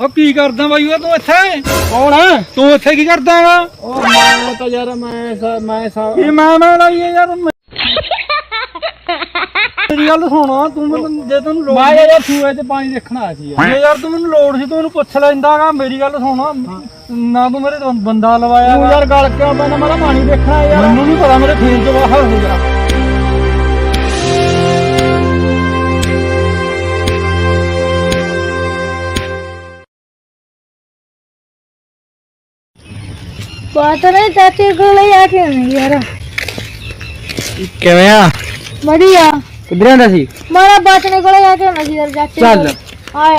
ਉਹ ਕੀ ਕਰਦਾ ਬਾਈ ਉਹ ਤੂੰ ਇੱਥੇ? ਕੌਣ ਹੈ? ਤੂੰ ਇੱਥੇ ਕੀ ਕਰਦਾ ਹੈਗਾ ਉਹ ਮੈਂ ਤਾਂ ਯਾਰ ਮੈਂ ਸਾ- ਮੈਂ ਸਾ- ਕੀ ਮੈਂ ਮੈਂ ਲਾਈ ਹੈ ਯਾਰ? ਮੈਂ- ਮੇਰੀ ਗੱਲ ਸੁਣ ਤੂੰ ਮੈਨੂੰ ਜੇ ਤੈਨੂੰ ਲੋੜ ਮੈਂ ਯਾਰ ਸੂਏ ਤੇ ਪਾਣੀ ਦੇਖਣ ਆਇਆ ਸੀ ਯਾਰ। ਜੇ ਯਾਰ ਤੂੰ ਮੈਨੂੰ ਲੋੜ ਸੀ ਤੂੰ ਮੈਨੂੰ ਪੁੱਛ ਲੈਂਦਾਗਾ ਮੇਰੀ ਗੱਲ ਸੁਣ। ਨਾ ਤੂੰ ਮੇਰੇ ਤੋਂ ਬੰਦਾ ਲਵਾਇਆ ਤੂੰ। ਯਾਰ ਗੱਲ ਕਿਉਂ ਪੈਣਾ ਮੈਂ ਤਾਂ ਪਾਣੀ ਦੇਖਣ ਯਾਰ। ਮੈਨੂੰ ਨਹੀਂ ਪਤਾ ਮੇਰੇ ਫੇਰ ਤੋਂ ਬਾਹਰ ਹੋ ਗਿਆ। ਬਾਤ ਨਹੀਂ ਚਾਚੇ ਕੋਲੇ ਆ ਕੇ ਨਹੀਂ ਯਾਰ? ਕਿਵੇਂ ਆ? ਵਧੀਆ। ਕਿੱਧਰ ਆਂਦਾ ਸੀ? ਮਾਰਾ ਬਾਤਨੇ ਕੋਲੇ ਆ ਕੇ ਨਹੀਂ ਸੀ ਯਾਰ ਚਾਚੇ ਚੱਲ। ਆਇਆ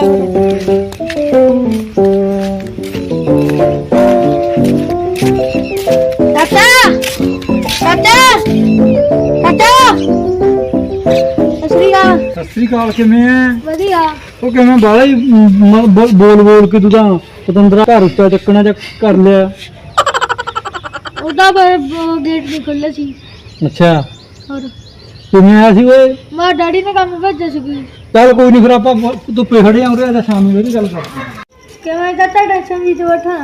ਚਾਚਾ! ਚਾਚਾ! ਚਾਚਾ! ਅਸਰੀਆ ਸਤਿ ਸ੍ਰੀ ਅਕਾਲ ਕਿਵੇਂ ਐ? ਵਧੀਆ। ਉਹ ਕਿਵੇਂ ਬਾਲਾ ਹੀ ਮ- ਬ- ਬੋਲ ਬੋਲ ਕੇ ਤੂੰ ਤਾਂ ਪਤੰਦਰਾ ਘਰ ਉੱਤੇ ਚੱਕਣਾ ਜਾਂ ਕਰ ਲਿਆ। ਉਹਦਾ ਗੇਟ ਨਹੀਂ ਖੁੱਲੇ ਸੀ। ਅੱਛਾ। ਹੋਰ। ਕਿਵੇਂ ਆਇਆ ਸੀ ਓਏ? ਮੈਂ ਡੈਡੀ ਨੇ ਕੰਮ ਭੇਜਿਆ ਸੀ ਚੱਲ ਕੋਈ ਨਹੀਂ ਫਿਰ ਆਪਾਂ ਧੁੱਪੇ ਖੜੇ ਆਂ ਉਰੇ ਤਾਂ ਸ਼ਾਮ ਨੂੰ ਇਹਦੀ ਗੱਲ ਕਰਦੇ ਆਂ। ਕਿਵੇਂ ਚਾਚਾ ਟੈਨਸ਼ਨ ਦੀ ਤੇ ਬੈਠਾ?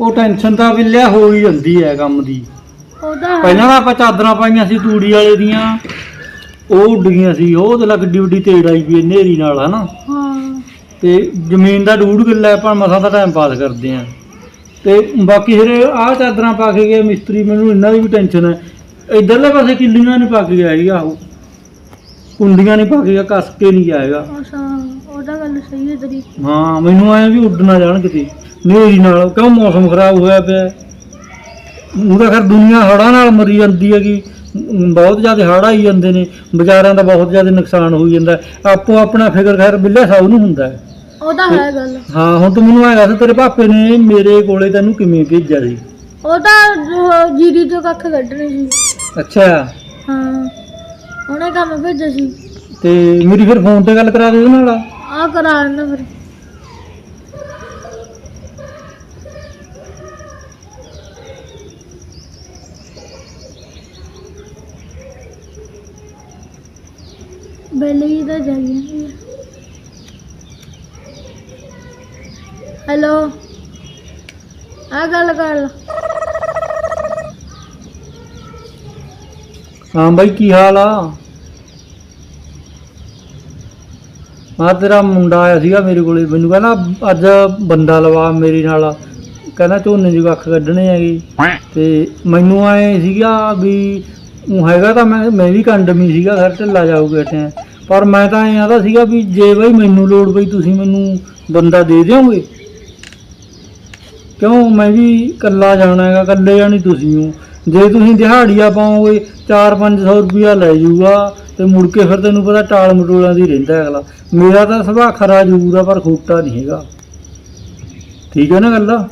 ਉਹ ਟੈਨਸ਼ਨ ਤਾਂ ਵਿਲਿਆ ਹੋ ਹੀ ਜਾਂਦੀ ਹੈ ਕੰਮ ਦੀ। ਉਹਦਾ ਪਹਿਲਾਂ ਤਾਂ ਆਪਾਂ ਚਾਦਰਾਂ ਪਾਈਆਂ ਸੀ ਤੂੜੀ ਵਾਲੇ ਦੀਆਂ ਉਹ ਉੱਡ ਗਈਆਂ ਸੀ ਉਹ ਤੇ ਲੱਗ ਵੱਡੀ ਤੇੜ ਆਈ ਵੀ ਨੇਰੀ ਨਾਲ ਹਨਾ। ਹਾਂ। ਤੇ ਜ਼ਮੀਨ ਦਾ ਡੂੜ ਕਿੱਲਾ ਆਪਾਂ ਮਸਾਂ ਦਾ ਟਾਈਮ ਪਾਸ ਕਰਦੇ ਆਂ। ਤੇ ਬਾਕੀ ਫਿਰ ਆਹ ਚਾਦਰਾਂ ਪਾ ਕੇ ਗਏ ਮਿਸਤਰੀ ਮੈਨੂੰ ਇਹਨਾਂ ਦੀ ਵੀ ਟੈਨਸ਼ਨ ਹੈ। ਇਧਰਲੇ ਪਾਸੇ ਕਿੱਲੀਆਂ ਨਹੀਂ ਪਾ ਕੇ ਗਿਆ ਹੈਗਾ ਉਹ। ਕੁੰਡੀਆਂ ਨਹੀਂ ਪਾ ਕੇ ਗਿਆ ਕੱਸ ਕੇ ਨਹੀਂ ਜਾਏਗਾ। ਅੱਛਾ ਉਹਦਾ ਗੱਲ ਸਹੀ ਹੈ ਤੇਰੀ। ਹਾਂ ਮੈਨੂੰ ਐਂ ਵੀ ਉੱਡ ਨਾ ਜਾਣ ਕਿਤੇ। ਨੇਰੀ ਨਾਲ ਕਿਉਂ ਮੌਸਮ ਖਰਾਬ ਹੋਇਆ ਪਿਆ? ਉਹਦਾ ਖੈਰ ਦੁਨੀਆ ਹੜ੍ਹਾਂ ਨਾਲ ਮਰੀ ਜਾਂਦੀ ਹੈਗੀ। ਬਹੁਤ ਜ਼ਿਆਦਾ ਹੜ੍ਹ ਆਈ ਜਾਂਦੇ ਨੇ। ਬਾਜ਼ਾਰਾਂ ਦਾ ਬਹੁਤ ਜ਼ਿਆਦਾ ਨੁਕਸਾਨ ਹੋਈ ਜਾਂਦਾ। ਆਪੋ ਆਪਣਾ ਫਿਕਰ ਖੈਰ ਬਿੱਲੇ ਸਭ ਨੂੰ ਹੁੰਦਾ ਹੈ। ਉਹਦਾ ਹੈ ਗੱਲ। ਹਾਂ ਹੁਣ ਤੂੰ ਮੈਨੂੰ ਐਂ ਦੱਸ ਤੇਰੇ ਪਾਪੇ ਨੇ ਮੇਰੇ ਕੋਲੇ ਤੈਨੂੰ ਕਿਵੇਂ ਭੇਜਿਆ ਸੀ? ਜੀਡੀ ਤੋਂ ਕੱਖ ਕੱਢਣੇ ਸੀ। ਅੱਛਾ। ਹਾਂ ਉਹਨੇ ਕੰਮ ਭੇਜਿਆ ਸੀ। ਤੇ ਮੇਰੀ ਫਿਰ ਫੋਨ ਤੇ ਗੱਲ ਕਰਾ ਦੇ ਉਹਦੇ ਨਾਲ। ਆ ਕਰਾ ਲੈਣਾ ਫਿਰ। ਬੈਲੀ ਦਾ ਜਾਈਏ ਹੈਲੋ। ਆ ਗੱਲ ਕਰ। ਲਾ ਹਾਂ ਬਾਈ, ਕੀ ਹਾਲ ਆ? ਆ ਤੇਰਾ ਮੁੰਡਾ ਆਇਆ ਸੀਗਾ ਮੇਰੇ ਕੋਲੇ। ਮੈਨੂੰ ਕਹਿੰਦਾ, ਅੱਜ ਬੰਦਾ ਲਵਾ ਮੇਰੇ ਨਾਲ। ਕਹਿੰਦਾ, ਝੋਨੇ ਦੀ ਵੱਖ ਕੱਢਣੇ ਹੈਗੇ। ਤੇ ਮੈਨੂੰ ਆਏ ਸੀਗਾ ਵੀ ਉਹ ਹੈਗਾ ਤਾਂ ਮੈਂ ਮੈਂ ਵੀ ਕੰਡਮੀ ਸੀਗਾ ਸਰ ਢਿੱਲਾ ਜਾਊ ਬੈਠੇ ਪਰ ਮੈਂ ਤਾਂ ਐਂ ਆਦਾ ਸੀਗਾ ਵੀ ਜੇ ਬਈ ਮੈਨੂੰ ਲੋੜ ਪਈ, ਤੁਸੀਂ ਮੈਨੂੰ ਬੰਦਾ ਦੇ ਦਿਓਗੇ? ਕਿਉਂ? ਮੈਂ ਵੀ ਇਕੱਲਾ ਜਾਣਾ ਹੈਗਾ, ਇਕੱਲੇ ਜਾਣੀ ਤੁਸੀਂ ਹੋ ਜੇ ਤੁਸੀਂ ਦਿਹਾੜੀਆ ਪਾਓਗੇ 4-500 ਰੁਪਿਆ ਲੈ ਜਾਊਗਾ ਤੇ ਮੁੜ ਕੇ ਫਿਰ ਤੈਨੂੰ ਪਤਾ ਟਾਲ ਮਟੋਲਾਂ ਦੀ ਰਹਿੰਦਾ ਅਗਲਾ। ਮੇਰਾ ਤਾਂ ਸੁਭਾਅ ਖਰਾ ਜ਼ਰੂਰ ਆ ਪਰ ਖੋਟਾ ਨਹੀਂ ਹੈਗਾ। ਠੀਕ ਹੈ ਨਾ ਗੱਲ?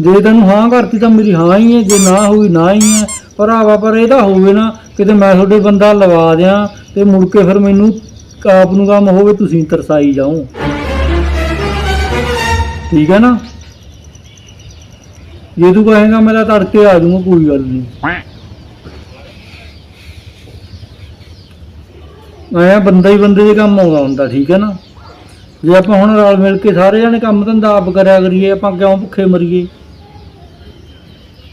ਜੇ ਤੈਨੂੰ ਹਾਂ ਕਰਤੀ ਤਾਂ ਮੇਰੀ ਹਾਂ ਹੀ ਹੈ, ਜੇ ਨਾ ਹੋਈ ਨਾ ਹੀ ਹੈ। ਪਰ ਆਵਾ ਪਰ ਇਹਦਾ ਹੋਵੇ ਨਾ, ਕਿਤੇ ਮੈਂ ਤੁਹਾਡੇ ਬੰਦਾ ਲਵਾ ਦਿਆਂ, ਤੇ ਮੁੜ ਕੇ ਫਿਰ ਮੈਨੂੰ ਆਪ ਨੂੰ ਕੰਮ ਹੋਵੇ, ਤੁਸੀਂ ਤਰਸਾਈ ਜਾਓ। ਠੀਕ ਹੈ ਨਾ? ਜੇ ਤੂੰ ਕਹੇਗਾ ਮੈਂ ਤਾਂ ਤੜਕੇ ਆ ਜਾਊਂਗਾ, ਕੋਈ ਗੱਲ ਨਹੀਂ ਆਇਆ ਬੰਦਾ ਹੀ ਬੰਦੇ ਦੇ ਕੰਮ ਆਉਂਦਾ ਹੁੰਦਾ, ਠੀਕ ਹੈ ਨਾ? ਜੇ ਆਪਾਂ ਹੁਣ ਰਲ ਮਿਲ ਕੇ ਸਾਰੇ ਜਣੇ ਕੰਮ ਧੰਦਾ ਆਪ ਕਰਿਆ ਕਰੀਏ, ਆਪਾਂ ਕਿਉਂ ਭੁੱਖੇ ਮਰੀਏ?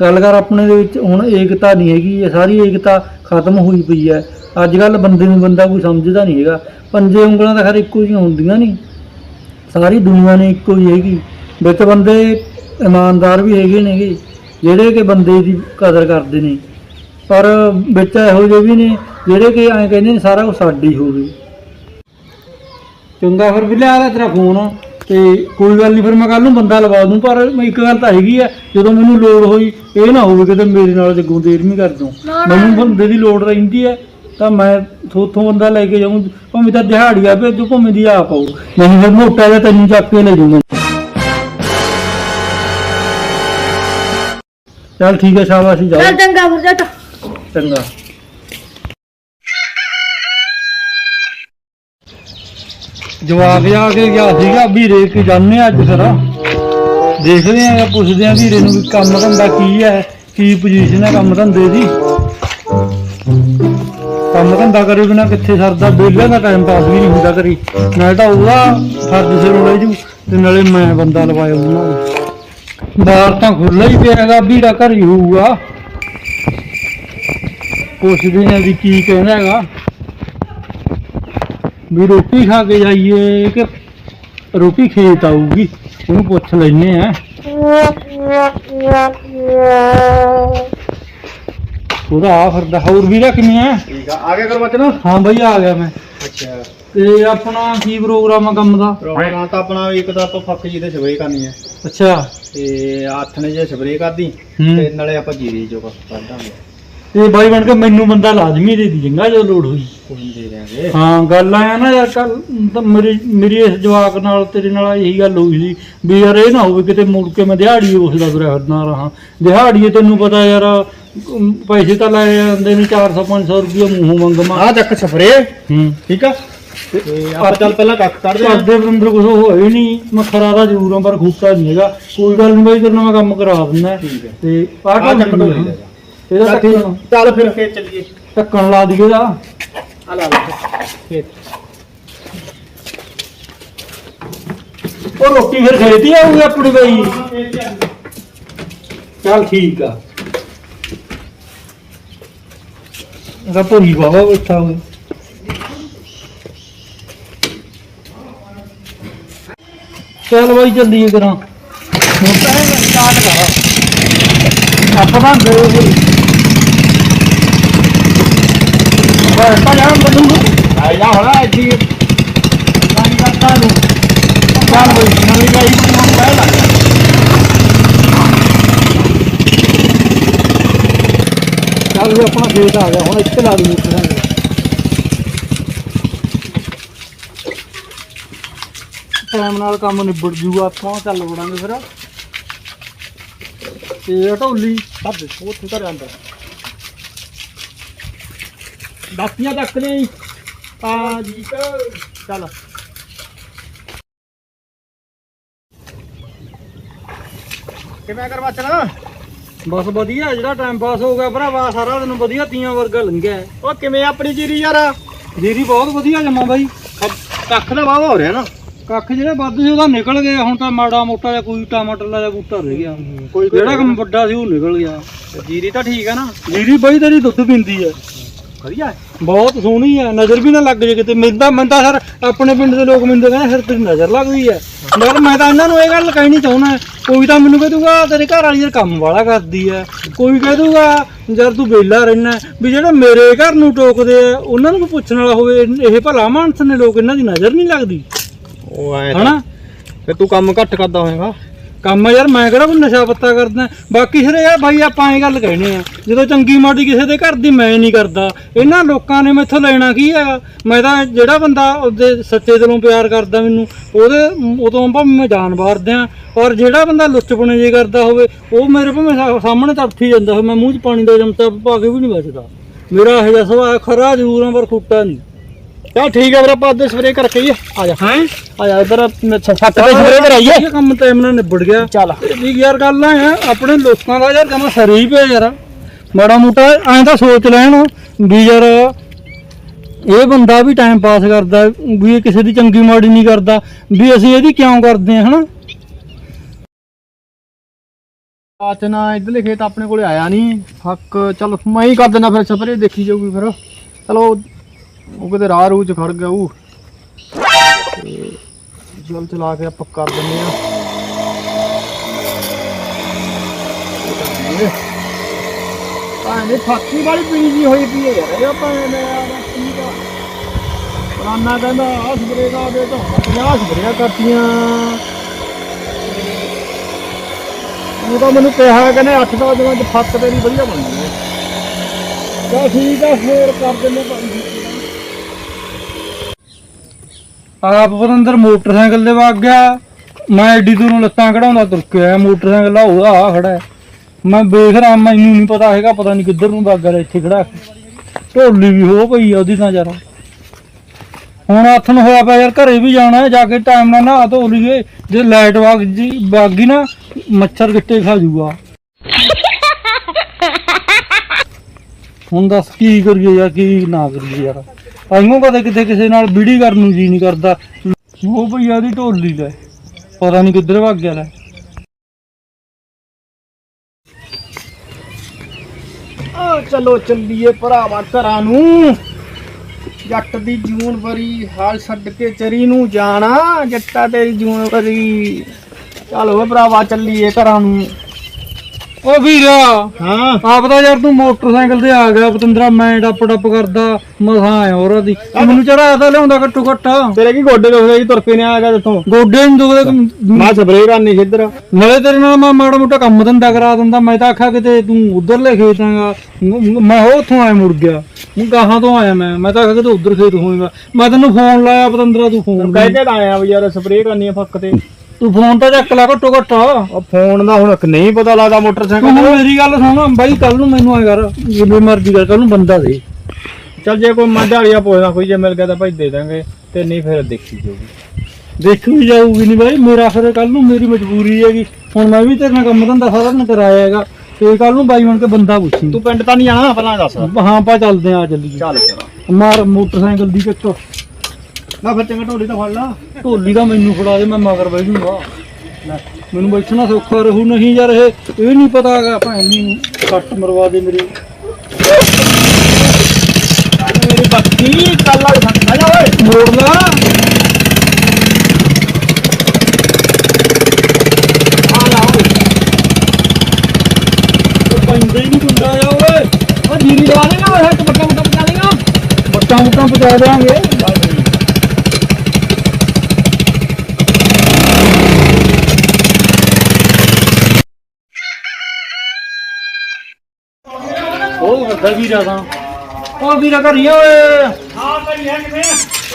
ਗੱਲ ਕਰ ਆਪਣੇ ਦੇ ਵਿੱਚ, ਹੁਣ ਏਕਤਾ ਨਹੀਂ ਹੈਗੀ, ਇਹ ਸਾਰੀ ਏਕਤਾ ਖਤਮ ਹੋਈ ਪਈ ਹੈ। ਅੱਜ ਕੱਲ ਬੰਦੇ ਨੂੰ ਬੰਦਾ ਕੋਈ ਸਮਝਦਾ ਨਹੀਂ ਹੈਗਾ। ਪੰਜੇ ਉਂਗਲਾਂ ਤਾਂ ਖੈਰ ਇੱਕੋ ਜਿਹੀਆਂ ਹੁੰਦੀਆਂ ਨਹੀਂ ਸਾਰੀ ਦੁਨੀਆ ਨੇ ਇੱਕੋ ਹੀ ਹੈਗੀ। ਵਿੱਚ ਬੰਦੇ ਇਮਾਨਦਾਰ ਵੀ ਹੈਗੇ ਨੇਗੇ ਜਿਹੜੇ ਕਿ ਬੰਦੇ ਦੀ ਕਦਰ ਕਰਦੇ ਨੇ। ਪਰ ਵਿੱਚ ਇਹੋ ਜਿਹੇ ਵੀ ਨੇ ਜਿਹੜੇ ਕਿ ਐਂ ਕਹਿੰਦੇ ਨੇ ਸਾਰਾ ਕੁਝ ਸਾਡੀ ਹੋਵੇ। ਚੰਗਾ ਫਿਰ ਵੀ ਲਿਆ ਤੇਰਾ ਫੋਨ ਤੇ ਕੋਈ ਗੱਲ ਨਹੀਂ ਫਿਰ ਮੈਂ ਕੱਲ ਨੂੰ ਬੰਦਾ ਲਵਾ ਦੂੰ ਪਰ ਇੱਕ ਗੱਲ ਤਾਂ ਹੈਗੀ ਆ ਜਦੋਂ ਮੈਨੂੰ ਲੋੜ ਹੋਈ ਇਹ ਨਾ ਹੋਵੇ ਕਿਤੇ ਮੇਰੇ ਨਾਲ ਜੱਗੋਂ ਦੇਰਵੀਂ ਕਰ ਦੂੰ। ਮੈਨੂੰ ਬੰਦੇ ਦੀ ਲੋੜ ਰਹਿੰਦੀ ਹੈ ਤਾਂ ਮੈਂ ਥੋਥੋਂ ਬੰਦਾ ਲੈ ਕੇ ਜਾਊਂ ਭਾਵੇਂ ਤਾਂ ਦਿਹਾੜੀਆ ਭੇਜੂ ਭਾਵੇਂ ਦੀ ਆਪ ਆਊ। ਨਹੀਂ ਫਿਰ ਮੋਟਾ ਜਿਹਾ ਤੈਨੂੰ ਚੱਕ ਕੇ ਲੈ ਜਾਊਂਗਾ ਚੱਲ ਠੀਕ ਹੈ ਸ਼ਾਬਾਸ਼ ਜਾਓ। ਚੱਲ ਚੰਗਾ ਫਿਰ ਚਾਚਾ ਚੰਗਾ। ਜਵਾਬ ਆ ਕੇ ਗਿਆ ਸੀਗਾ ਵੀਰੇ ਕਿ ਜਾਣੇ ਅੱਜ ਫਿਰ। ਦੇਖਦੇ ਆਂ ਪੁੱਛਦੇ ਆਂ ਵੀਰੇ ਨੂੰ ਵੀ ਕੰਮ ਧੰਦਾ ਕੀ ਹੈ ਕੀ ਪੋਜੀਸ਼ਨ ਹੈ ਕੰਮ ਧੰਦੇ ਦੀ। ਕੰਮ ਧੰਦਾ ਕਰੇ ਬਿਨਾ ਕਿੱਥੇ ਸਰਦਾ ਵਿਹਲਿਆਂ ਦਾ ਟਾਈਮ ਪਾਸ ਵੀ ਨਹੀਂ ਹੁੰਦਾ ਕਰੀ। ਨਾਲੇ ਤਾਂ ਉਹਦਾ ਫਰਜ਼ ਸਿਰੋਂ ਲੈ ਜੂ ਤੇ ਨਾਲੇ ਮੈਂ ਬੰਦਾ ਲਵਾਇਆ ਉਹਨਾਂ ਨੂੰ। ਬਾਹਰ ਤਾਂ ਖੁੱਲ੍ਹਾ ਹੀ ਪਿਆਗਾ ਵੀੜਾ ਘਰ ਹੀ ਹੋਊਗਾ। ਪੁੱਛਦੇ ਨੇ ਵੀ ਕੀ ਕਹਿੰਦਾ ਹੈਗਾ। ਵੀ ਰੋਟੀ ਖਾ ਕੇ ਜਾਈਏ ਕਿ ਰੋਟੀ ਖੇਤ ਆਊਗੀ ਉਹਨੂੰ ਪੁੱਛ ਲੈਨੇ ਆ। ਉਹਦਾ ਆ ਫਿਰਦਾ ਹੋਰ ਵੀਰਾ ਕਿਵੇਂ ਆ? ਠੀਕ ਆ ਆ ਗਿਆ ਕਰ ਬਚਨ ਹਾਂ ਬਈ ਆ ਗਿਆ ਮੈਂ। ਅੱਛਾ। ਤੇ ਆਪਣਾ ਕੀ ਪ੍ਰੋਗਰਾਮ ਆ ਕੰਮ ਦਾ? ਪ੍ਰੋਗਰਾਮ ਤਾਂ ਆਪਣਾ ਇੱਕ ਤਾਂ ਆਪਾਂ ਫੱਕ ਜੀ ਤੇ ਸਪਰੇਅ ਕਰਨੀ ਹੈ ਅੱਛਾ। ਤੇ ਹੱਥ ਨੇ ਜੇ ਸਪਰੇਅ ਕਰਦੀ ਹੂੰ। ਤੇ ਨਾਲੇ ਆਪਾਂ ਜੀਰੀ ਜੋ ਕਰ ਦਾਂਗੇ। ਤੇ ਬਾਈ ਬਣ ਕੇ ਮੈਨੂੰ ਬੰਦਾ ਲਾਜ਼ਮੀ ਦੇ ਦੀ ਚੰਗਾ ਜੋ ਲੋੜ ਹੋਈ। ਕੋਈ ਦੇ ਦਿਆਂਗੇ। ਹਾਂ ਗੱਲ ਆਇਆ ਨਾ ਯਾਰ ਕੱਲ ਤਾਂ ਮੇਰੀ ਮੇਰੀ ਇਸ ਜਵਾਕ ਨਾਲ ਤੇਰੇ ਨਾਲ ਇਹੀ ਗੱਲ ਹੋਈ ਸੀ ਵੀ ਯਾਰ ਇਹ ਨਾ ਹੋਵੇ ਕਿਤੇ ਮੁੜ ਕੇ ਮੈਂ ਦਿਹਾੜੀ ਉਸ ਦਾ ਤੁਰਿਆ ਫਿਰਨਾ ਰਹਾ। ਦਿਹਾੜੀਏ ਤੈਨੂੰ ਪਤਾ ਯਾਰ ਅਮ, ਪੈਸੇ ਤਾਂ ਲੈ ਜਾਂਦੇ ਨੇ 400 500 ਰੁਪਏ ਮੂੰਹੋਂ ਮੰਗਮਾ ਆ ਚੱਕ ਸਪਰੇਅ ਹੂੰ। ਠੀਕ ਆ? ਤੇ ਆਪਾਂ ਚੱਲ ਪਹਿਲਾਂ ਕੱਖ ਕੱਢਦੇ ਆ ਕਰਦੇ ਬੰਦਰ ਕੁਝ ਹੋਏ ਨਹੀਂ। ਮੈਂ ਖਰਾ ਦਾ ਜ਼ਰੂਰ ਆ ਪਰ ਖੂਟਾ ਨਹੀਂ ਹੈਗਾ। ਕੋਈ ਗੱਲ ਨਹੀਂ ਬਾਈ ਤੇਰੇ ਨਾਲ ਮੈਂ ਕੰਮ ਕਰਾ ਦਿੰਦਾ। ਠੀਕ ਹੈ। ਤੇ ਆਹ ਚੱਕ ਜਾ। ਇਹਦਾ ਢੱਕਣ ਚੱਲ ਫਿਰ ਖੇਤ ਚੱਲੀਏ। ਢੱਕਣ ਲਾ ਦਈਏ ਦਾ ਆ ਲਾ ਲੈ ਖੇਤ ਉਹ ਰੋਟੀ ਫਿਰ ਖੇਤੀ ਆਊਗੀ ਆਪਣੀ ਬਈ। ਚੱਲ। ਠੀਕ ਆ। ਇਹਦਾ ਭੁਰੀ ਬਾਵਾ ਬੈਠਾ ਚੱਲ ਬਾਈ ਚੱਲੀਏ ਕਰਾਂ ਹੁਣ ਤਾਂ ਇਹ ਸਟਾਰਟ ਕਰ ਆਪਾਂ ਤਾਂ ਗਏ ਹੋਏ ਬਸ ਤਾਂ ਜਾਣ ਬੰਦੂ ਆ ਜਾ ਹੁਣ ਇੱਥੇ ਪਾਣੀ ਕਰਤਾ ਨੂੰ ਚੱਲ ਬਈ ਨਵੀਂ ਗਾਈ ਨੂੰ ਕਹਿ ਲਾ ਚੱਲ ਵੀ ਆਪਣਾ ਖੇਤ ਆ ਗਿਆ ਹੁਣ ਇੱਥੇ ਲਾ ਦੀ ਮੋਟਰ ਟਾਈਮ ਨਾਲ ਕੰਮ ਨਿਬੜ ਜੂਗਾ, ਆਪਾਂ ਚੱਲ ਵੜਾਂਗੇ ਫਿਰ। ਤੇ ਢੋਲੀ। ਸਭ ਉੱਥੇ ਘਰ ਅੰਦਰ ਦਾਤੀਆਂ ਤੱਕ ਨੇ ਆ ਜੀ। ਚੱਲ। ਕਿਵੇਂ ਕਰ ਬਚਨ ਬਸ ਵਧੀਆ, ਜਿਹੜਾ ਟਾਈਮ ਪਾਸ ਹੋ ਗਿਆ ਭਰਾਵਾ, ਸਾਰਾ ਦਿਨ ਵਧੀਆ ਤੀਆਂ ਵਰਗਾ ਲੰਘਿਆ ਉਹ ਕਿਵੇਂ ਆਪਣੀ ਜੀਰੀ ਯਾਰ? ਜੀਰੀ ਬਹੁਤ ਵਧੀਆ ਜਮਾ ਬਾਈ। ਕੱਖ ਦਾ ਵਾਵਾ ਹੋ ਰਿਹਾ ਨਾ। ਕੱਖ ਜਿਹੜੇ ਵੱਧ ਸੀ ਉਹਦਾ ਨਿਕਲ ਗਏ। ਹੁਣ ਤਾਂ ਮਾੜਾ ਮੋਟਾ ਜਿਹਾ ਕੋਈ ਟਮਾਟਰ ਦਾ ਬੂਟਾ ਰਹਿ ਗਿਆ। ਕੋਈ ਜਿਹੜਾ ਕੰਮ ਵੱਡਾ ਸੀ ਉਹ ਨਿਕਲ ਗਿਆ। ਜੀਰੀ ਤਾਂ ਠੀਕ ਆ ਨਾ? ਜੀਰੀ ਬਾਈ ਤੇਰੀ ਦੁੱਧ ਪੀਂਦੀ ਹੈ ਵਧੀਆ। ਬਹੁਤ ਸੋਹਣੀ ਹੈ ਨਜ਼ਰ ਵੀ ਨਾ ਲੱਗ ਜੇ ਕਿਤੇ। ਮਿਲਦਾ ਮੰਦਾ ਸਰ ਆਪਣੇ ਪਿੰਡ ਦੇ ਲੋਕ ਮੈਨੂੰ ਕਹਿੰਦੇ ਫਿਰ ਤੇਰੀ ਨਜ਼ਰ ਲੱਗਦੀ ਹੈ ਯਾਰ ਮੈਂ ਤਾਂ ਇਹਨਾਂ ਨੂੰ ਇਹ ਗੱਲ ਕਹਿਣੀ ਚਾਹੁੰਦਾ ਕੋਈ ਤਾਂ ਮੈਨੂੰ ਕਹਿ ਦੂਗਾ ਤੇਰੇ ਘਰ ਵਾਲੀ ਯਾਰ ਕੰਮ ਵਾਲਾ ਕਰਦੀ ਹੈ ਕੋਈ ਕਹਿ ਦੂਗਾ ਯਾਰ ਤੂੰ ਵਿਹਲਾ ਰਹਿਣਾ ਵੀ ਜਿਹੜੇ ਮੇਰੇ ਘਰ ਨੂੰ ਟੋਕਦੇ ਆ ਉਹਨਾਂ ਨੂੰ ਪੁੱਛਣ ਵਾਲਾ ਹੋਵੇ। ਇਹ ਭਲਾ ਮਾਨਸ ਨੇ ਲੋਕ ਇਹਨਾਂ ਦੀ ਨਜ਼ਰ ਨਹੀਂ ਲੱਗਦੀ। ਉਹ ਐ ਹਨਾ? ਫਿਰ ਤੂੰ ਕੰਮ ਘੱਟ ਕਰਦਾ ਹੋਏਗਾ। ਕੰਮ ਯਾਰ ਮੈਂ ਕਿਹੜਾ ਕੋਈ ਨਸ਼ਾ ਪੱਤਾ ਕਰਦਾ? ਬਾਕੀ ਸਿਰੇ ਯਾਰ ਬਾਈ ਆਪਾਂ ਇਹ ਗੱਲ ਕਹਿਣੇ ਆ। ਜਦੋਂ ਚੰਗੀ ਮਾੜੀ ਕਿਸੇ ਦੇ ਘਰ ਦੀ ਮੈਂ ਨਹੀਂ ਕਰਦਾ। ਇਹਨਾਂ ਲੋਕਾਂ ਨੇ ਮੈਥੋਂ ਲੈਣਾ ਕੀ ਹੈਗਾ ਮੈਂ ਤਾਂ ਜਿਹੜਾ ਬੰਦਾ ਉਹਦੇ ਸੱਚੇ ਦਿਲੋਂ ਪਿਆਰ ਕਰਦਾ ਮੈਨੂੰ ਉਹਦੇ ਉਦੋਂ ਭਾਵੇਂ ਮੈਂ ਜਾਨ ਵਾਰਦਿਆਂ ਔਰ ਜਿਹੜਾ ਬੰਦਾ ਲੁੱਚਪਣੇ ਜੇ ਕਰਦਾ ਹੋਵੇ ਉਹ ਮੇਰੇ ਭਾਵੇਂ ਸਾਹਮਣੇ ਤੜਫੀ ਜਾਂਦਾ ਹੋਵੇ ਮੈਂ ਮੂੰਹ 'ਚ ਪਾਣੀ ਦਾ ਚਮਚਾ ਪਾ ਕੇ ਵੀ ਨਹੀਂ ਬਚਦਾ। ਮੇਰਾ ਇਹੋ ਜਿਹਾ ਸੁਭਾਅ ਖਰਾ ਜ਼ਰੂਰ ਆ ਪਰ ਖੁੱਟਾ ਨਹੀਂ। ਚਲ ਠੀਕ ਹੈ ਫਿਰ ਆਪਾਂ ਅੱਧੇ ਸਪਰੇਅ ਕਰਕੇ ਹੀ ਆ ਜਾ। ਹੈ? ਆ ਜਾ ਇਧਰ ਛੱਤ ਤੇ ਸਪਰੇਅ ਕਰਾਈਏ ਇਹ ਕੰਮ ਟਾਈਮ ਨਾਲ ਨਿਬੜ ਗਿਆ। ਚੱਲ। ਵੀ ਯਾਰ ਗੱਲ ਆ ਆਪਣੇ ਲੋਕਾਂ ਦਾ ਯਾਰ ਜਮਾ ਸਰੀ ਹੀ ਪਿਆ ਯਾਰ। ਮਾੜਾ ਮੋਟਾ ਐਂ ਤਾਂ ਸੋਚ ਲੈਣ ਵੀ ਯਾਰ ਇਹ ਬੰਦਾ ਵੀ ਟਾਈਮ ਪਾਸ ਕਰਦਾ ਵੀ ਇਹ ਕਿਸੇ ਦੀ ਚੰਗੀ ਮਾੜੀ ਨਹੀਂ ਕਰਦਾ ਵੀ ਅਸੀਂ ਇਹਦੀ ਕਿਉਂ ਕਰਦੇ ਆ ਹਨਾ? ਅੱਜ ਨਾ ਇਧਰਲੇ ਖੇਤ ਆਪਣੇ ਕੋਲੇ ਆਇਆ ਨਹੀਂ ਫੱਕ ਚਲ ਮੈਂ ਹੀ ਕਰ ਦਿੰਦਾ ਫਿਰ ਸਪਰੇਅ ਦੇਖੀ ਜਾਊਗੀ ਫਿਰ। ਚਲੋ ਉਹ ਕਿਤੇ ਰਾਹ ਰੂਹ ਚ ਖੜ ਗਿਆ, ਉਹ। ਤੇ ਜਲ ਚਲਾ ਕੇ ਆਪਾਂ ਕਰ ਦਿੰਦੇ ਆ ਭਾਵੇਂ ਫੱਕੀ ਵਾਲੀ ਪੀਜੀ ਹੋਈ ਪਈ ਹੈ ਯਾਰ, ਇਹ ਆਪਾਂ ਦਾ ਪੁਰਾਣਾ ਕਹਿੰਦਾ ਆ ਸਪਰੇਅ ਦਾ ਦੇ ਤਾਂ 50 ਸਪਰੇਅ ਕਰਤੀਆਂ। ਉਹ ਤਾਂ ਮੈਨੂੰ ਕਿਹਾ, ਕਹਿੰਦੇ 8 ਦਾ ਦਿਨਾਂ ਚ ਫੱਕ ਤੇਰੀ ਵਧੀਆ ਬਣਦੀ ਹੈ। ਚਲ ਠੀਕ ਆ, ਫੇਰ ਕਰ ਦਿੰਦੇ ਭਾਈ ਆਪ ਪਤੰਦਰ ਮੋਟਰਸਾਈਕਲ ਦੇ ਵਗ ਗਿਆ। ਮੈਂ ਐਡੀ ਦੂਰੋਂ ਲੱਤਾਂ ਕਢਾਉਂਦਾ, ਤੁਰ ਕੇ ਆਇਆ ਮੋਟਰਸਾਈਕਲ ਆ ਉਹਦਾ ਆ ਖੜਾ ਹੈ। ਮੈਂ ਵੇਖ ਰਿਹਾ, ਮੈਨੂੰ ਨਹੀਂ ਪਤਾ ਹੈਗਾ, ਪਤਾ ਨਹੀਂ ਕਿੱਧਰ ਨੂੰ ਵਗ ਗਿਆ, ਇੱਥੇ ਖੜਾ ਕੇ। ਢੋਲੀ ਵੀ ਹੋ ਪਈ ਆ ਉਹਦੀ ਤਾਂ ਯਾਰ ਹੁਣ ਹੱਥ ਨੂੰ ਹੋਇਆ ਪਿਆ ਯਾਰ, ਘਰੇ ਵੀ ਜਾਣਾ ਹੈ, ਜਾ ਕੇ ਟਾਈਮ ਨਾਲ ਨਹਾ ਧੋ ਲਈਏ। ਜੇ ਲਾਈਟ ਵਗ ਜੀ, ਵਗ ਗਈ ਨਾ, ਮੱਛਰ ਗਿੱਟੇ ਖਾ ਜੂਗਾ। ਹੁਣ ਦੱਸ ਕੀ ਕਰੀਏ ਯਾਰ, ਕੀ ਨਾ ਕਰੀਏ ਯਾਰ। ਆਈਓ ਕਦੇ ਕਿਤੇ ਕਿਸੇ ਨਾਲ ਵੀੜੀ ਕਰਨ ਨੂੰ ਜੀ ਨਹੀਂ ਕਰਦਾ। ਉਹ ਭਈਆ ਦੀ ਢੋਲੀ ਲੈ, ਪਤਾ ਨਹੀਂ ਕਿੱਧਰ ਭੱਗ ਗਿਆ ਲੈ। ਆ ਚਲੋ ਚੱਲੀਏ ਭਰਾਵਾ ਘਰਾਂ ਨੂੰ। ਜੱਟ ਦੀ ਜੂਨ ਵਰੀ ਹਾਲ ਛੱਡ ਕੇ ਚਰੀ ਨੂੰ ਜਾਣਾ, ਜੱਟਾ ਤੇਰੀ ਜੂਨ ਵਰੀ। ਚਲੋ ਭਰਾਵਾ, ਚੱਲੀਏ ਘਰਾਂ ਨੂੰ। ਓ ਵੀਰਾ ਹਾਂ। ਆਪ ਤਾਂ ਯਾਰ ਤੂੰ ਮੋਟਰਸਾਈਕਲ ਤੇ ਆ ਗਿਆ ਪਤੰਦਰਾ ਮੈਂ ਡੱਪ ਡੱਪ ਕਰਦਾ ਮਸਾਂ ਆਇਆ ਹੋਰ ਦੀ। ਤੂੰ ਮੈਨੂੰ ਚੜਾ ਤਾਂ ਲਿਆਉਂਦਾ ਘੱਟੋ ਘੱਟ। ਤੇਰੇ ਕੀ ਗੋਡੇ ਦੁਖਦੇ ਜੀ ਤੁਰ ਕੇ ਨਹੀਂ ਆਇਆ ਜਿੱਥੋਂ? ਗੋਡੇ ਨੂੰ ਦੁਖਦੇ। ਮੈਂ ਸਪਰੇਅ ਕਰਨੀ ਸੀ ਇੱਧਰ। ਨਾਲੇ ਤੇਰੇ ਨਾਲ ਮੈਂ ਮਾੜਾ ਮੋਟਾ ਕੰਮ ਧੰਦਾ ਕਰਾ ਦਿੰਦਾ ਮੈਂ ਤਾਂ ਆਖਿਆ ਕਿਤੇ ਤੂੰ ਉਧਰਲੇ ਖੇਤ ਆਂਗਾ ਮੈਂ ਉਹ ਉੱਥੋਂ ਆਇਆ ਮੁੜ ਗਿਆ। ਹੁਣ ਗਾਹਾਂ ਤੋਂ ਆਇਆ ਮੈਂ। ਮੈਂ ਤਾਂ ਆਖਿਆ ਕਿਤੇ ਉਧਰ ਖੇਤ ਹੋਏਗਾ। ਮੈਂ ਤੈਨੂੰ ਫੋਨ ਲਾਇਆ ਪਤੰਦਰਾ ਤੂੰ ਫੋਨ ਕਹਿ ਕੇ ਆਇਆ ਵੀ ਯਾਰ ਸਪਰੇਅ ਕਰਨੀ ਆ ਫੱਕ ਤੇ। ਤੂੰ ਫੋਨ ਤਾਂ ਚੱਕ ਲੈ ਘੱਟੋ ਘੱਟ। ਉਹ ਫੋਨ ਦਾ ਹੁਣ ਨਹੀਂ ਪਤਾ ਲੱਗਦਾ ਤੂੰ ਮੋਟਰਸਾਈਕਲ ਹੁਣ ਮੇਰੀ ਗੱਲ ਸੁਣ ਬਾਈ ਕੱਲ ਨੂੰ ਮੈਨੂੰ ਆਏ ਕਰ ਜਿਵੇਂ ਮਰਜ਼ੀ ਕਰ ਕੱਲ ਨੂੰ ਬੰਦਾ ਦੇ। ਚੱਲ ਜੇ ਕੋਈ ਮੰਝਾਲੀਆ ਪੁੱਛਦਾ ਕੋਈ ਜੇ ਮਿਲ ਗਿਆ ਤਾਂ ਭਾਈ ਦੇ ਦਾਂਗੇ ਤੇ ਨਹੀਂ ਫਿਰ ਦੇਖੀ ਜਾਊਗੀ। ਦੇਖੀ ਜਾਊਗੀ ਨਹੀਂ ਬਾਈ ਮੇਰਾ ਫਿਰ ਕੱਲ ਨੂੰ ਮੇਰੀ ਮਜਬੂਰੀ ਹੈਗੀ। ਹੁਣ ਮੈਂ ਵੀ ਤੇਰੇ ਨਾਲ ਕੰਮ ਧੰਦਾ ਸਾਰਾ ਦਿਨ ਕਰਾਇਆ ਹੈਗਾ ਤੇ ਕੱਲ ਨੂੰ ਬਾਈ ਬਣ ਕੇ ਬੰਦਾ ਪੁੱਛੀ। ਤੂੰ ਪਿੰਡ ਤਾਂ ਨਹੀਂ ਜਾਣਾ ਪਹਿਲਾਂ ਦੱਸ। ਹਾਂ ਆਪਾਂ ਚੱਲਦੇ ਆ ਚੱਲੀਏ। ਚੱਲ ਚਲਾ ਮਾਰ ਮੋਟਰਸਾਈਕਲ ਦੀ ਚੱਕੋ ਨਾ ਫਿਰ ਚੰਗਾ ਢੋਲੀ ਤਾਂ ਫੜ ਲਾ। ਢੋਲੀ ਦਾ ਮੈਨੂੰ ਫੜਾ ਦੇ ਮੈਂ ਮਗਰ ਬਹਿ ਜੂਗਾ। ਮੈਨੂੰ ਬੈਠਣਾ ਸੌਖਾ ਰਹੂ ਨਹੀਂ ਯਾਰ ਇਹ ਇਹ ਨਹੀਂ ਪਤਾ ਹੈਗਾ ਭੈਣ ਨੂੰ ਕੱਟ ਮਰਵਾ ਦੇ ਮੇਰੇ। ਮੇਰੀ ਬੱਤੀ ਕੱਲ ਸੰਗ ਜਾ ਓਏ। ਮੋੜ ਲਾ। ਹੀ ਨਹੀਂ ਗੁੰਡਾ ਆ ਓਏ। ਉਹ ਜੀਰੀ ਦਵਾ ਦੇਗਾ ਓਏ ਬੱਟਾ ਬੱਟਾ ਬਚਾ ਦੇਗਾ ਬੱਟਾਂ ਬੁੱਟਾਂ ਪਹੁੰਚਾ ਦੇਵਾਂਗੇ ਵੱਡਾ ਵੀਰਾ ਤਾਂ ਉਹ ਵੀਰਾ ਘਰੀ ਆ ਓਏ। ਹਾਂ ਭਾਈ ਹੈ ਕਿਵੇਂ?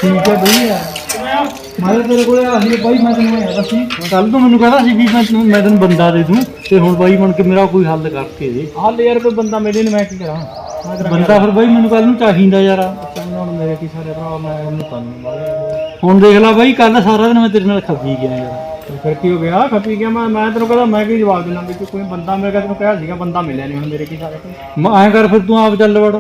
ਠੀਕ ਹੈ ਬਈ ਯਾਰ ਮੈਂ ਤਾਂ ਤੇਰੇ ਕੋਲੇ ਆ ਸੀ ਬਾਈ ਮੈਂ ਤੈਨੂੰ ਆਇਆ ਸੀ ਕੱਲ ਤੋਂ ਮੈਨੂੰ ਕਹਿੰਦਾ ਸੀ ਵੀ ਮੈਂ ਤੈਨੂੰ ਮੈਂ ਤੈਨੂੰ ਬੰਦਾ ਦੇ ਦੂੰ ਤੇ ਹੁਣ ਬਾਈ ਬਣ ਕੇ ਮੇਰਾ ਕੋਈ ਹੱਲ ਕਰਕੇ ਦੇ। ਹਾਲ ਯਾਰ ਕੋਈ ਬੰਦਾ ਮੇਰੇ ਨੂੰ ਮੈਂ ਕੀ ਕਰਾਂ? ਬੰਦਾ ਫਿਰ ਬਾਈ ਮੈਨੂੰ ਕੱਲ ਨੂੰ ਚਾਹੀਦਾ ਯਾਰ। ਹੁਣ ਮੇਰੇ ਕੀ ਸਾਰੇ ਭਰਾ ਮੈਂ ਉਹਨੂੰ ਹੁਣ ਦੇਖ ਲੈ ਬਾਈ ਕੱਲ ਸਾਰਾ ਦਿਨ ਮੈਂ ਤੇਰੇ ਨਾਲ ਖੱਪੀ ਗਿਆ ਯਾਰ। ਫਿਰ ਕੀ ਹੋ ਗਿਆ? ਖੱਪੀ ਗਿਆ ਮੈਂ ਮੈਂ ਤੈਨੂੰ ਕਹਿੰਦਾ ਮੈਂ ਕੀ ਜਵਾਬ ਦੇਣਾ ਵੀ ਕੋਈ ਬੰਦਾ ਮੇਰੇ ਕੋਲ ਤੈਨੂੰ ਕਿਹਾ ਸੀਗਾ ਬੰਦਾ ਮਿਲਿਆ ਨਹੀਂ ਹੁਣ ਮੇਰੇ ਕੀ ਸਾਰੇ ਮੈਂ ਐਂ ਕਰ ਫਿਰ ਤੂੰ ਆਪ ਚੱਲ ਵੜ।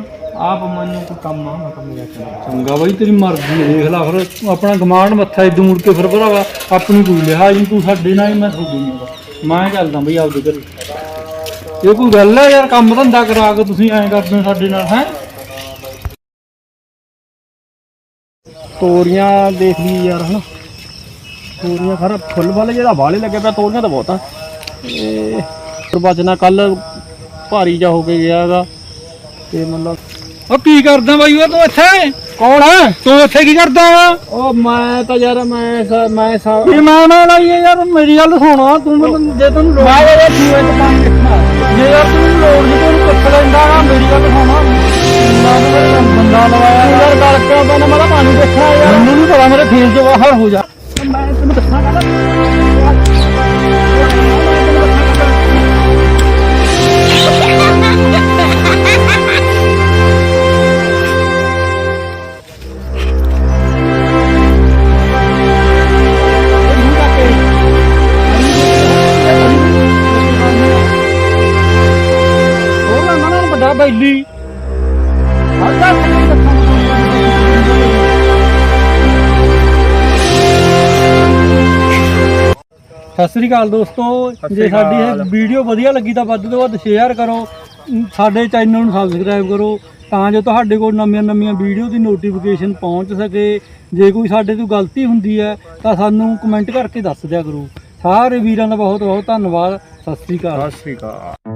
ਆਪ ਮੈਨੂੰ ਕੋਈ ਕੰਮ ਆ ਮੈਂ ਕੰਮ ਜਾ ਚੰਗਾ ਬਾਈ ਤੇਰੀ ਮਰਜ਼ੀ ਦੇਖ ਲੈ ਫਿਰ। ਤੂੰ ਆਪਣਾ ਗਮਾਂਡ ਮੱਥਾ ਇਦੋਂ ਮੁੜ ਕੇ ਫਿਰ ਭਰਾਵਾ ਆਪਣੀ ਕੋਈ ਲਿਹਾਜ਼ ਨਹੀਂ ਤੂੰ ਸਾਡੇ ਨਾਲ ਹੀ ਮੈਂ ਤੁਹਾਡੀ ਨਹੀਂ ਮੈਂ ਚੱਲਦਾ ਬਈ ਆਪਦੇ ਘਰੇ। ਇਹ ਕੋਈ ਗੱਲ ਹੈ ਯਾਰ, ਕੰਮ ਧੰਦਾ ਕਰਾ ਕੇ ਤੁਸੀਂ ਐਂ ਕਰਦੇ ਹੋ ਸਾਡੇ ਨਾਲ, ਹੈ? ਤੋਰੀਆਂ ਦੇਖ ਲਈ ਯਾਰ, ਹਨਾ? ਤੋਰੀਆਂ ਖਰਾ ਫੁੱਲ ਵਾਲੇ ਜਿਹੜਾ ਵਾਲੇ ਲੱਗੇ ਪਿਆ, ਤੋਰੀਆਂ ਤਾਂ ਬਹੁਤ। ਆ ਇਹ ਪਰ ਕੱਲ ਭਾਰੀ ਜਾ ਹੋ ਕੇ ਗਿਆਗਾ ਤੇ ਮਤਲਬ ਉਹ ਕੀ ਕਰਦਾ ਬਾਈ ਉਹ ਤੂੰ ਇੱਥੇ? ਕੌਣ ਹੈ ਤੂੰ ਇੱਥੇ ਕੀ ਕਰਦਾ ਵਾ? ਉਹ ਮੈਂ ਤਾਂ ਯਾਰ ਮੈਂ ਸਾ- ਮੈਂ ਸਾ ਇਹ ਮਾਂ ਨਾਲ ਆਈ ਹੈ ਯਾਰ ਮੇਰੀ ਗੱਲ ਸੁਣ ਤੂੰ ਮੈਨੂੰ ਜੇ ਤੈਨੂੰ ਲੋੜ ਮੈਂ ਇਹ ਜੂਏ ਚ ਪਾਣੀ ਰੱਖਣਾ ਜੇ ਯਾਰ ਤੈਨੂੰ ਲੋੜ ਨਹੀਂ ਤੈਨੂੰ ਪੁੱਛ ਲੈਂਦਾ ਵਾ ਮੇਰੀ ਗੱਲ ਸੁਣ ਨਾ ਤੂੰ ਬੰਦਾ ਲਵਾਇਆ ਯਾਰ ਗੱਲ ਕਿਉਂ ਪੈਣਾ ਮੈਂ ਤਾਂ ਪਾਣੀ ਦੇਖਣਾ ਯਾਰ। ਮੈਨੂੰ ਨਹੀਂ ਪਤਾ ਮੇਰੇ ਫੇਸ 'ਚ ਬਾਹਰ ਹੋ ਜਾ। ਮੈਂ ਤੈਨੂੰ ਦੱਸਾਂ ਗੱਲ। ਸਤਿ ਸ੍ਰੀ ਅਕਾਲ ਦੋਸਤੋ। ਜੇ ਸਾਡੀ। ਇਹ ਵੀਡੀਓ ਵਧੀਆ ਲੱਗੀ ਤਾਂ ਵੱਧ ਤੋਂ ਵੱਧ ਸ਼ੇਅਰ ਕਰੋ। ਸਾਡੇ ਚੈਨਲ ਨੂੰ ਸਬਸਕ੍ਰਾਈਬ ਕਰੋ ਤਾਂ ਜੋ ਤੁਹਾਡੇ ਕੋਲ ਨਵੀਆਂ ਨਵੀਆਂ ਵੀਡੀਓ ਦੀ ਨੋਟੀਫਿਕੇਸ਼ਨ ਪਹੁੰਚ ਸਕੇ। ਜੇ ਕੋਈ ਸਾਡੇ ਤੋਂ ਗਲਤੀ ਹੁੰਦੀ ਹੈ ਤਾਂ ਸਾਨੂੰ ਕਮੈਂਟ ਕਰਕੇ ਦੱਸ ਦਿਆ ਕਰੋ। ਸਾਰੇ ਵੀਰਾਂ ਦਾ ਬਹੁਤ ਬਹੁਤ ਧੰਨਵਾਦ। ਸਤਿ ਸ੍ਰੀ ਅਕਾਲ। ਸਤਿ ਸ਼੍ਰੀ ਅਕਾਲ।